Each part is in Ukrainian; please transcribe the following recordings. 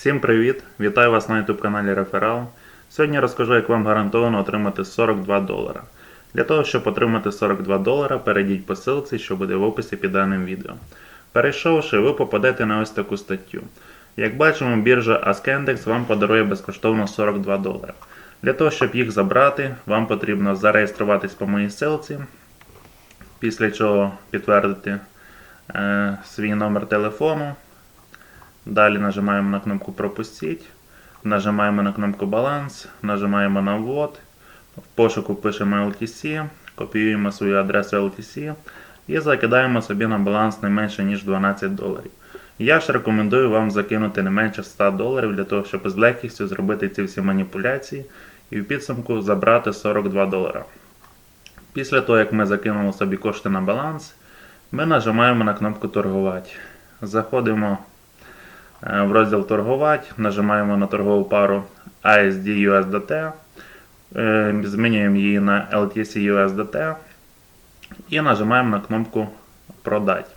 Всім привіт! Вітаю вас на YouTube каналі Реферал. Сьогодні розкажу, як вам гарантовано отримати 42 долара. Для того, щоб отримати 42 долара, перейдіть по ссылці, що буде в описі під даним відео. Перейшовши, ви попадете на ось таку статтю. Як бачимо, біржа AskIndex вам подарує безкоштовно 42 долара. Для того, щоб їх забрати, вам потрібно зареєструватись по моїй ссылці, після чого підтвердити е, свій номер телефону. Далі нажимаємо на кнопку Пропустіть, нажимаємо на кнопку Баланс, нажимаємо на ввод, в пошуку пишемо LTC, копіюємо свою адресу LTC і закидаємо собі на баланс не менше, ніж 12 доларів. Я ж рекомендую вам закинути не менше 100 доларів для того, щоб з легкістю зробити ці всі маніпуляції і в підсумку забрати 42 долара. Після того, як ми закинули собі кошти на баланс, ми нажимаємо на кнопку Торгувати. Заходимо в розділ Торгувати, нажимаємо на торгову пару ASD USDT, е, змінюємо її на LTC USDT і нажимаємо на кнопку Продати.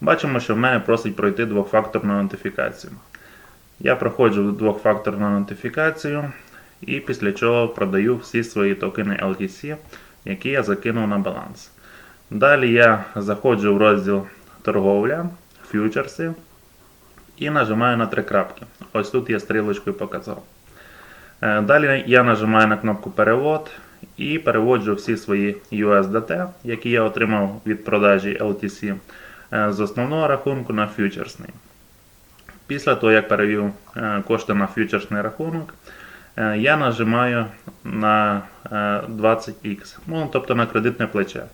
Бачимо, що в мене просить пройти двохфакторну нотифікацію. Я проходжу двохфакторну нотифікацію і після чого продаю всі свої токени LTC, які я закинув на баланс. Далі я заходжу в розділ торговля, фьючерси і нажимаю на три крапки. Ось тут я стрілочкою показав. Е, Далі я нажимаю на кнопку перевод і переводжу всі свої USDT, які я отримав від продажі LTC е, з основного рахунку на фьючерсний. Після того, як перевів е, кошти на фьючерсний рахунок, я нажимаю на е, 20X, ну, тобто на кредитне плече.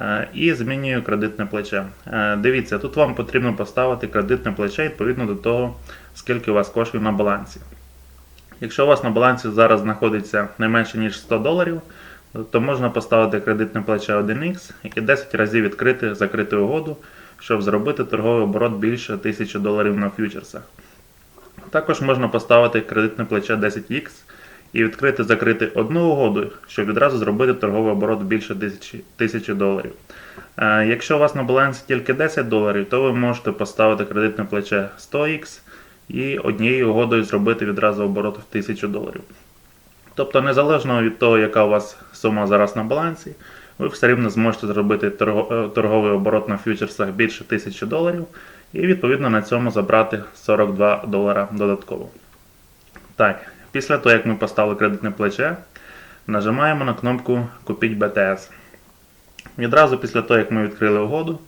Е, І змінюю кредитне плече. Е, Дивіться, тут вам потрібно поставити кредитне плече відповідно до того, скільки у вас коштів на балансі. Якщо у вас на балансі зараз знаходиться не менше ніж 100 доларів, то можна поставити кредитне плече 1X і 10 разів відкрити закрити угоду, щоб зробити торговий оборот більше 1000 доларів на фьючерсах. Також можна поставити кредитне плече 10X і відкрити закрити одну угоду, щоб відразу зробити торговий оборот більше 1000 доларів. Е, Якщо у вас на балансі тільки 10 доларів, то ви можете поставити кредитне плече 100X і однією угодою зробити відразу оборот в 1000 доларів. Тобто, незалежно від того, яка у вас сума зараз на балансі, ви все рівно зможете зробити е, торговий оборот на фьючерсах більше 1000 доларів і відповідно на цьому забрати 42 долара додатково. Так, після того, як ми поставили кредитне плече, нажимаємо на кнопку Купіть BTS. Відразу після того, як ми відкрили угоду,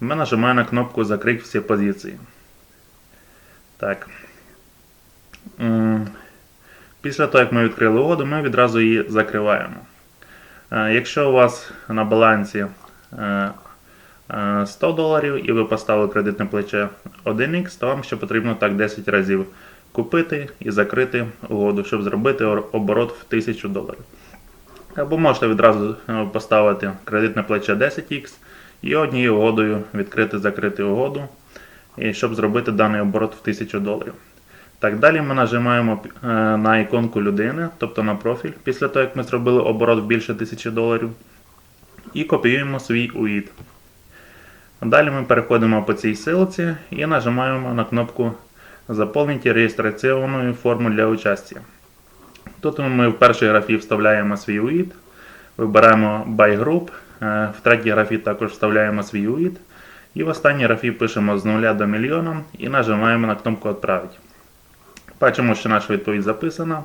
ми нажимаємо на кнопку Закрити всі позиції. Так. Після того, як ми відкрили угоду, ми відразу її закриваємо. Е, Якщо у вас на балансі е, е, 100 доларів і ви поставили кредитне плече 1х, то вам ще потрібно так 10 разів купити і закрити угоду, щоб зробити оборот в 1000 доларів. Або можете відразу е, поставити кредитне плече 10х і однією угодою відкрити закрити угоду, щоб зробити даний оборот в 1000 доларів. Так, далі ми нажимаємо е, на іконку людини, тобто на профіль, після того, як ми зробили оборот більше 1000 доларів, і копіюємо свій УІД. Далі ми переходимо по цій силці і нажимаємо на кнопку Заповнити реєстраційну форму для участі. Тут ми в першій графі вставляємо свій УІД, вибираємо Buy Group, е, в третій графі також вставляємо свій УІД. І в останній графі пишемо з 0 до мільйона і нажимаємо на кнопку Отправити. Бачимо, що наша відповідь записана.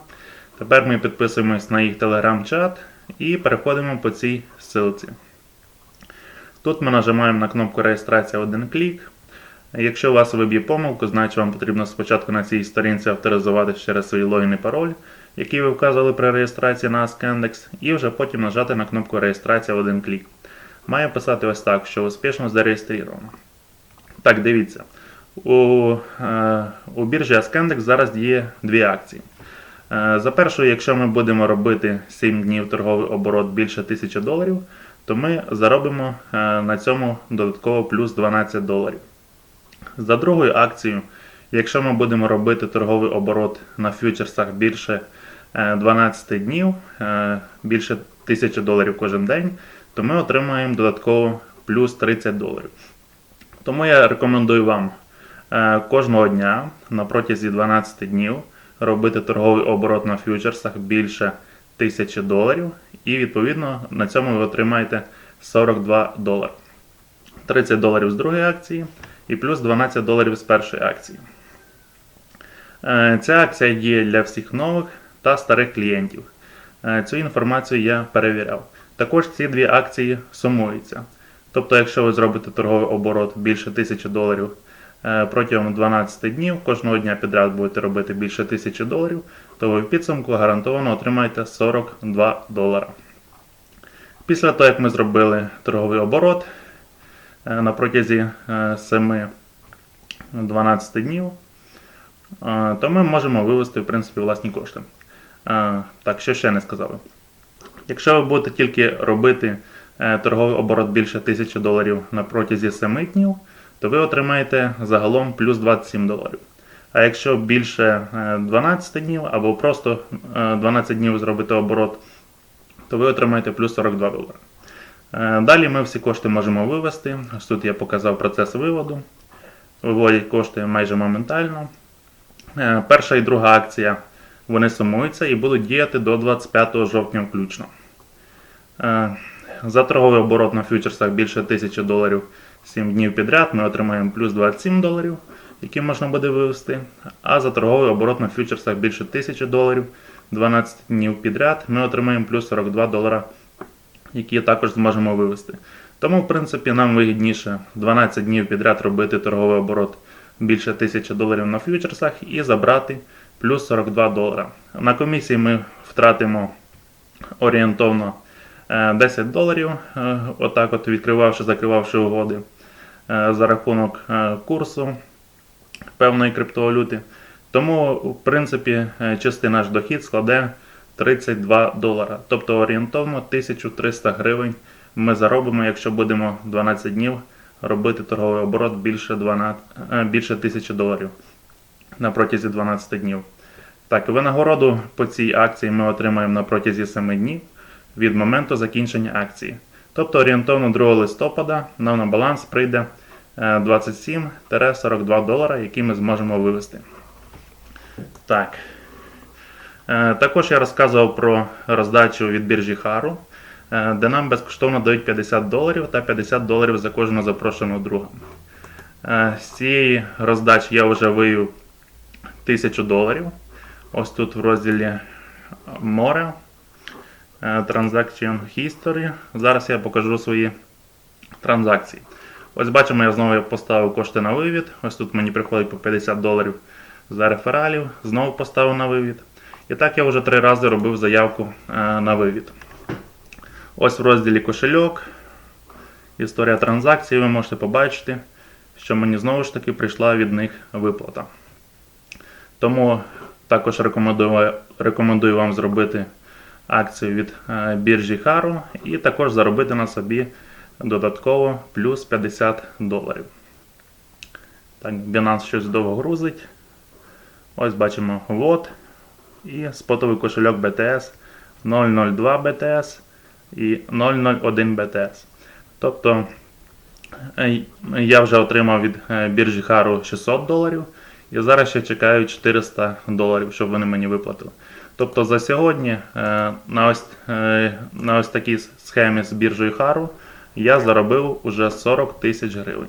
Тепер ми підписуємось на їх телеграм-чат і переходимо по цій ссылці. Тут ми нажимаємо на кнопку реєстрація один клік. Якщо у вас виб'є помилку, значить вам потрібно спочатку на цій сторінці авторизувати через свій логін і пароль, який ви вказували при реєстрації на AskIndex, і вже потім нажати на кнопку реєстрація в один клік. Має писати ось так, що успішно зареєстровано. Так, дивіться. У, е, у біржі AskIndex зараз є дві акції. Е, за першою, якщо ми будемо робити 7 днів торговий оборот більше 1000 доларів, то ми заробимо е, на цьому додатково плюс 12 доларів. За другою акцією, якщо ми будемо робити торговий оборот на фьючерсах більше е, 12 днів, е, більше 1000 доларів кожен день, то ми отримаємо додатково плюс 30 доларів. Тому я рекомендую вам е, кожного дня на протязі 12 днів робити торговий оборот на фьючерсах більше 1000 доларів, і відповідно на цьому ви отримаєте 42 долари. 30 доларів з другої акції і плюс 12 доларів з першої акції. Е, Ця акція діє для всіх нових та старих клієнтів. Е, Цю інформацію я перевіряв. Також ці дві акції сумуються. Тобто, якщо ви зробите торговий оборот більше 1000 доларів е, протягом 12 днів, кожного дня підряд будете робити більше 1000 доларів, то ви в підсумку гарантовано отримаєте 42 долара. Після того, як ми зробили торговий оборот на протязі 7-12 днів, е, то ми можемо вивести в принципі власні кошти. Е, Так, що ще не сказали. Якщо ви будете тільки робити е, торговий оборот більше 1000 доларів на протязі 7 днів, то ви отримаєте загалом плюс 27 доларів. А якщо більше е, 12 днів або просто е, 12 днів зробити оборот, то ви отримаєте плюс 42 долари. Е, Далі ми всі кошти можемо вивести. Ось тут я показав процес виводу. Виводять кошти майже моментально. Е, Перша і друга акція вони сумуються і будуть діяти до 25 жовтня включно. Е, За торговий оборот на фьючерсах більше 1000 доларів 7 днів підряд ми отримаємо плюс 27 доларів, які можна буде вивести. А за торговий оборот на фьючерсах більше 1000 доларів 12 днів підряд ми отримаємо плюс 42 долара, які також зможемо вивести. Тому, в принципі, нам вигідніше 12 днів підряд робити торговий оборот більше 1000 доларів на фьючерсах і забрати плюс 42 долара. На комісії ми втратимо орієнтовно е, 10 доларів, е, отак от відкривавши, закривавши угоди е, за рахунок е, курсу певної криптовалюти. Тому, в принципі, е, чистий наш дохід складе 32 долара. Тобто орієнтовно 1300 гривень ми заробимо, якщо будемо 12 днів робити торговий оборот більше, 12, е, більше 1000 доларів на протязі 12 днів. Так, винагороду по цій акції ми отримаємо на протязі 7 днів від моменту закінчення акції. Тобто орієнтовно 2 листопада нам на баланс прийде е, 27-42 долара, які ми зможемо вивести. Так. Е, Також я розказував про роздачу від біржі Хару, е, де нам безкоштовно дають 50 доларів та 50 доларів за кожного запрошеного друга. Е, З цієї роздачі я вже вивів 1000 доларів. Ось тут в розділі море. Transaction History. Зараз я покажу свої транзакції. Ось бачимо, я знову поставив кошти на вивід. Ось тут мені приходить по 50 доларів за рефералів. Знову поставив на вивід. І так я вже три рази робив заявку е, на вивід. Ось в розділі кошельок. Історія транзакцій, ви можете побачити, що мені знову ж таки прийшла від них виплата. Тому також рекомендую, рекомендую вам зробити акцію від е, біржі Хару і також заробити на собі додатково плюс 50 доларів. Так, Binance щось довго грузить. Ось бачимо вот. І спотовий кошельок BTS 002 BTS і 001 BTS. Тобто е, я вже отримав від е, біржі Хару 600 доларів. І зараз ще чекаю 400 доларів, щоб вони мені виплатили. Тобто за сьогодні е, на ось, на ось такій схемі з біржею Хару я заробив уже 40 тисяч гривень.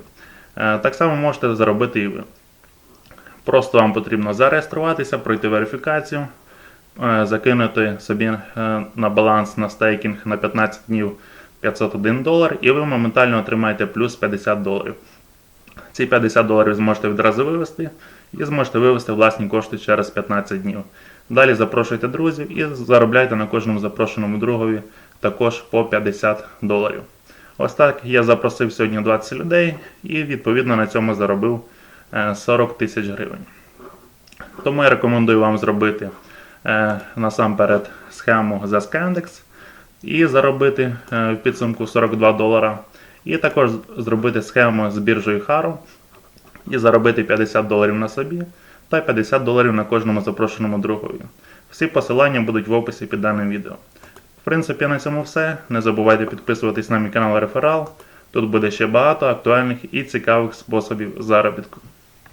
Так само можете заробити і ви. Просто вам потрібно зареєструватися, пройти верифікацію, закинути собі е, на баланс на стейкінг на 15 днів 501 долар, і ви моментально отримаєте плюс 50 доларів. Ці 50 доларів зможете відразу вивести і зможете вивести власні кошти через 15 днів. Далі запрошуйте друзів і заробляйте на кожному запрошеному другові також по 50 доларів. Ось так я запросив сьогодні 20 людей і відповідно на цьому заробив е, 40 тисяч гривень. Тому я рекомендую вам зробити е, насамперед схему за Scandex і заробити е, в підсумку 42 долара. І також зробити схему з біржею Хару і заробити 50 доларів на собі та 50 доларів на кожному запрошеному другові. Всі посилання будуть в описі під даним відео. В принципі, на цьому все. Не забувайте підписуватись на мій канал Реферал. Тут буде ще багато актуальних і цікавих способів заробітку.